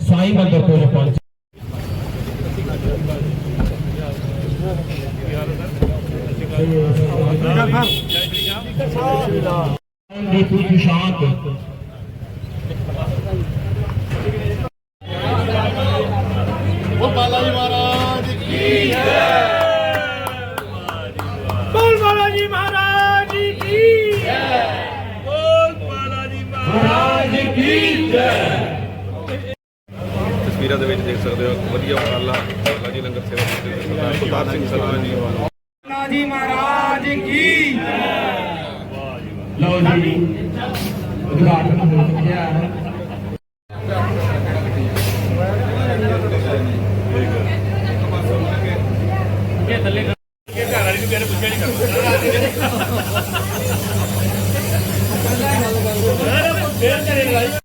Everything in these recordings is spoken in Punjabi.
ਸਾਈ ਮੰਦਰ ਕੋਲ ਪਹੁੰਚੇ ਦੀ ਪੂਰੀ ਸ਼ਾਂਤ ਤਸਵੀਰਾਂ ਦੇ ਵਿੱਚ ਦੇਖ ਸਕਦੇ ਹੋ ਵਧੀਆ ਉਪਰਾਲਾ ਬਾਲਾ ਜੀ ਲੰਗਰ ਸੇਵਾ ਦੇ ਸਰਦਾਰ ਸੁਤਾਰ ਸਿੰਘ ਸਰਦਾਰ ਜੀ ਨਾ ਜੀ ਮਹਾਰਾਜ ਕੀ ਲਓ ਜੀ ਉਦਘਾਟਨ ਹੋ ਚੁੱਕਿਆ ਹੈ। ਇਹ ਥੱਲੇ ਕੇ ਘਰ ਵਾਲੀ ਨੂੰ ਕਹਿੰਦੇ ਪੁੱਛਿਆ ਨਹੀਂ ਕਰਦਾ ਫੇਰ ਕਰੇਗਾ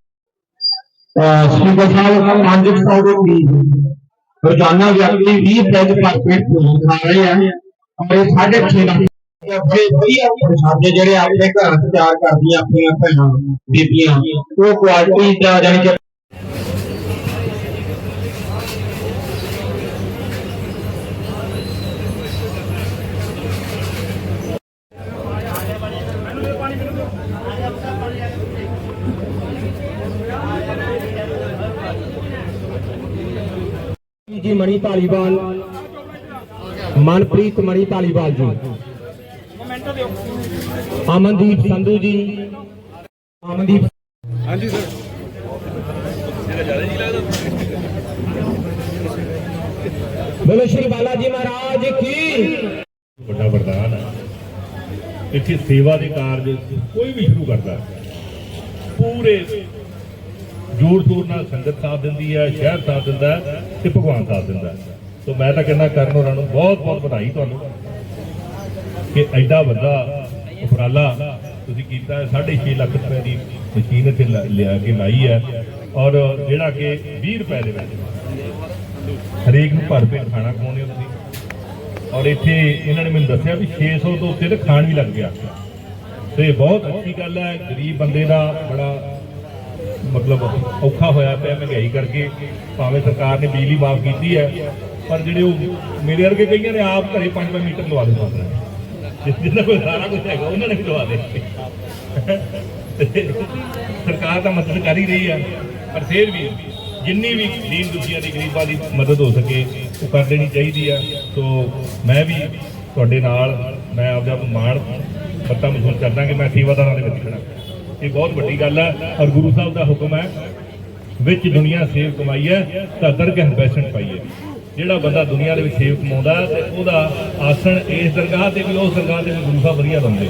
ਵਿਅਕਤੀ 20 ਪੈਜ ਪਰ ਪੇਟ ਭੋਜਨ ਖਾ ਰਹੇ ਆ ਔਰ ਇਹ ਸਾਢੇ ਛੇ ਲੱਖ ਆਪਣੇ ਵਧੀਆ ਪ੍ਰਸ਼ਾਦੇ ਜਿਹੜੇ ਆਪਣੇ ਘਰਾਂ 'ਚ ਤਿਆਰ ਕਰਦੀਆਂ ਆਪਣੀਆਂ ਭੈਣਾਂ ਬੀਬੀਆਂ ਉਹ ਕੁਆਲਿਟੀ ਦਾ ਜਾਨੀ ਕਿ ਜੀ ਮਣੀ ਧਾਲੀਵਾਲ। ਮਨਪ੍ਰੀਤ ਮਣੀ ਧਾਲੀਵਾਲ ਜੀ। ਅਮਨਦੀਪ ਸੰਧੂ ਜੀ। ਅਮਨਦੀਪ ਹਾਂਜੀ ਸਰ। ਬੋਲੋ ਸ਼੍ਰੀ ਬਾਲਾ ਜੀ ਮਹਾਰਾਜ ਕੀ? ਵੱਡਾ ਵਰਦਾਨ ਹੈ। ਇੱਥੇ ਸੇਵਾ ਦੇ ਕਾਰਜ ਕੋਈ ਵੀ ਸ਼ੁਰੂ ਕਰਦਾ ਪੂਰੇ ਜੋਰ ਸ਼ੋਰ ਨਾਲ ਸੰਗਤ ਸਾਥ ਦਿੰਦੀ ਹੈ, ਸ਼ਹਿਰ ਸਾਥ ਦਿੰਦਾ ਹੈ ਤੇ ਭਗਵਾਨ ਸਾਥ ਦਿੰਦਾ ਸੋ ਮੈਂ ਤਾਂ ਕਹਿੰਦਾ ਕਰਨ ਹੋਰਾਂ ਨੂੰ ਬਹੁਤ ਬਹੁਤ ਵਧਾਈ ਤੁਹਾਨੂੰ। ਕਿ ਐਡਾ ਵੱਡਾ ਉਪਰਾਲਾ ਤੁਸੀਂ ਕੀਤਾ ਹੈ। 6.5 ਲੱਖ ਰੁਪਏ ਦੀ ਮਸ਼ੀਨ ਇੱਥੇ ਲਾ- ਲਿਆ ਕੇ ਲਾਈ ਹੈ। ਔਰ ਜਿਹੜਾ ਕਿ 20 ਰੁਪਏ ਦੇ ਵਿੱਚ ਹਰੇਕ ਨੂੰ ਭਰ ਪੇਟ ਖਾਣਾ ਖਵਾਉਂਦੇ ਹੋ ਤੁਸੀਂ। ਔਰ ਇੱਥੇ ਇਹਨਾਂ ਨੇ ਮੈਨੂੰ ਦੱਸਿਆ ਵੀ 600 ਤੋਂ ਉੱਤੇ ਤਾਂ ਖਾਣ ਵੀ ਲੱਗ ਗਿਆ। ਤੇ ਬਹੁਤ ਅੱਛੀ ਗੱਲ ਹੈ। ਗਰੀਬ ਬੰਦੇ ਦਾ ਬੜਾ ਮਤਲਬ ਔਖਾ ਹੋਇਆ ਪਿਆ ਮਹਿੰਗਾਈ ਕਰਕੇ, ਭਾਵੇਂ ਸਰਕਾਰ ਨੇ ਬਿਜਲੀ ਮਾਫ ਕੀਤੀ ਹੈ, ਪਰ ਜਿਹੜੇ ਉਹ ਮੇਰੇ ਵਰਗੇ ਕਈਆਂ ਨੇ ਆਪ ਘਰੇ 5-5 ਮੀਟਰ ਲਵਾ ਦੇ ਸਕਦੇ ਜਿਸ ਜਿਹਨਾਂ ਕੋਲ ਸਾਰਾ ਕੁਝ ਹੈਗਾ, ਉਹਨਾਂ ਨੇ ਲਵਾ ਦੇ ਸਰਕਾਰ ਤਾਂ ਮਦਦ ਕਰ ਹੀ ਰਹੀ ਹੈ ਪਰ ਫਿਰ ਵੀ ਜਿੰਨੀ ਵੀ ਦੀਨ ਦੁਖੀਆਂ ਦੀ, ਗਰੀਬਾਂ ਦੀ ਮਦਦ ਹੋ ਸਕੇ, ਉਹ ਕਰ ਦੇਣੀ ਚਾਹੀਦੀ ਹੈ ਸੋ ਮੈਂ ਵੀ ਤੁਹਾਡੇ ਨਾਲ, ਮੈਂ ਆਪਦਾ ਮਾਣ, ਪੱਤਾ ਮਹਿਸੂਸ ਕਰਦਾ ਕਿ ਮੈਂ ਸੇਵਾਦਾਰਾਂ ਦੇ ਵਿੱਚ ਖੜਾ ਇਹ ਬਹੁਤ ਵੱਡੀ ਗੱਲ ਹੈ ਔਰ ਗੁਰੂ ਸਾਹਿਬ ਦਾ ਹੁਕਮ ਹੈ, ਵਿੱਚ ਦੁਨੀਆ ਸੇਵ ਕਮਾਈ ਹੈ, ਤਾਂ ਦਰਗਾਹ ਬੈਸਣ ਪਾਈਏ। ਜਿਹੜਾ ਬੰਦਾ ਦੁਨੀਆ ਦੇ ਵਿੱਚ ਸੇਵ ਕਮਾਉਂਦਾ ਤੇ ਉਹਦਾ ਆਸਣ ਇਸ ਦਰਗਾਹ ਤੇ ਵੀ, ਉਸ ਦਰਗਾਹ ਤੇ ਵੀ ਗੁਰੂ ਸਾਹਿਬ ਵਧੀਆ ਬੰਦੇ।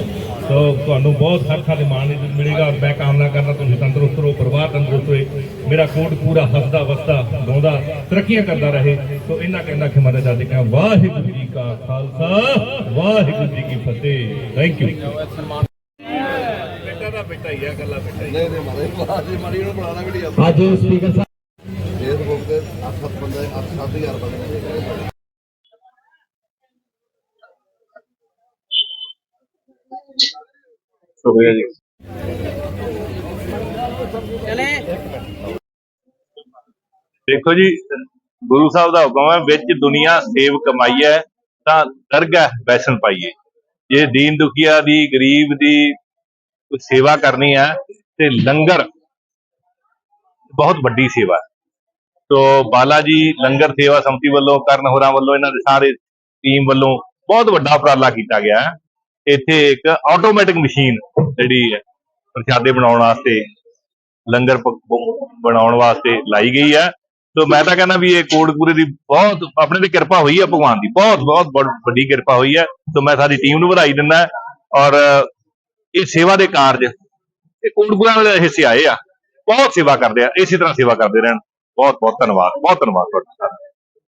ਸੋ ਤੁਹਾਨੂੰ ਬਹੁਤ ਹਰ ਥਾਂ ਤੇ ਮਾਣ ਮਿਲੇਗਾ ਮੈਂ ਕਾਮਨਾ ਕਰਦਾ ਤੁਸੀਂ ਤੰਦਰੁਸਤ ਰਹੋ, ਪਰਿਵਾਰ ਤੰਦਰੁਸਤ ਹੋਏ ਮੇਰਾ ਕੋਟ ਪੂਰਾ ਹੱਸਦਾ ਵਸਦਾ ਗਾਉਂਦਾ, ਤਰੱਕੀਆਂ ਕਰਦਾ ਰਹੇ। ਸੋ ਇਹਨਾਂ ਕਹਿੰਦਾ ਕਿ ਮਦਦ ਜਾਂਦੇ ਕਹਾਂ ਵਾਹਿਗੁਰੂ ਜੀ ਕਾ ਖਾਲਸਾ, ਵਾਹਿਗੁਰੂ ਜੀ ਕੀ ਫਤਿਹ। ਥੈਂਕ ਯੂ ਬੇਟਾ ਦਾ ਬੇਟਾ ਹੀ ਹੈ ਗੱਲਾਂ ਬੇਟਾ ਹੀ ਨਹੀਂ ਨਹੀਂ ਮਾਰੇ ਬਾਲਾ ਜੀ ਮੜੀ ਨੂੰ ਬਣਾਉਣਾ ਵੀ ਨਹੀਂ ਅੱਜ ਸਪੀਕਰ ਸਾਹਿਬ ਫੇਸਬੁੱਕ ਤੇ 8-7 ਬੰਦੇ 8-7000 ਬੰਦੇ। ਸ਼ੁਕਰੀਆ ਜੀ। ਦੇਖੋ ਜੀ ਗੁਰੂ ਸਾਹਿਬ ਦਾ ਹੁਕਮ ਹੈ ਵਿੱਚ ਦੁਨੀਆ ਸੇਵ ਕਮਾਈ ਹੈ ਤਾਂ ਦਰਗਾਹ ਬੈਸਣ ਪਾਈਏ। ਜੇ ਦੀਨ ਦੁਖੀਆ ਦੀ ਗਰੀਬ ਦੀ ਕੋਈ ਸੇਵਾ ਕਰਨੀ ਹੈ ਤੇ ਲੰਗਰ ਬਹੁਤ ਵੱਡੀ ਸੇਵਾ ਹੈ। ਤੋ ਬਾਲਾ ਜੀ ਲੰਗਰ ਸੇਵਾ ਸੰਮਤੀ ਵੱਲੋਂ, ਕਰਨ ਹੋਰਾਂ ਵੱਲੋਂ, ਇਹਨਾਂ ਦੇ ਸਾਰੇ ਟੀਮ ਵੱਲੋਂ ਬਹੁਤ ਵੱਡਾ ਉਪਰਾਲਾ ਕੀਤਾ ਗਿਆ ਹੈ। ਇੱਥੇ ਇੱਕ ਆਟੋਮੈਟਿਕ ਮਸ਼ੀਨ ਜਿਹੜੀ ਹੈ, ਪ੍ਰਸ਼ਾਦੇ ਬਣਾਉਣ ਵਾਸਤੇ, ਲੰਗਰ ਬਣਾਉਣ ਵਾਸਤੇ ਲਾਈ ਗਈ ਹੈ। ਸੋ ਮੈਂ ਤਾਂ ਕਹਿੰਦਾ ਵੀ ਇਹ ਕੋਟਪੂਰੇ ਦੀ ਬਹੁਤ, ਆਪਣੇ ਤੇ ਕਿਰਪਾ ਹੋਈ ਹੈ ਭਗਵਾਨ ਦੀ। ਬਹੁਤ ਬਹੁਤ ਬੜ- ਵੱਡੀ ਕਿਰਪਾ ਹੋਈ ਹੈ। ਸੋ ਮੈਂ ਸਾਡੀ ਟੀਮ ਨੂੰ ਵਧਾਈ ਦਿੰਦਾ ਔਰ ਇਹ ਸੇਵਾ ਦੇ ਕਾਰਜ ਇਹ ਕੋਟਪੂਰਾ ਵਾਲੇ ਹਿੱਸੇ ਆਏ ਆ। ਬਹੁਤ ਸੇਵਾ ਕਰਦੇ ਆ। ਇਸੇ ਤਰ੍ਹਾਂ ਸੇਵਾ ਕਰਦੇ ਰਹਿਣ। ਬਹੁਤ ਬਹੁਤ ਧੰਨਵਾਦ। ਬਹੁਤ ਧੰਨਵਾਦ ਤੁਹਾਡਾ।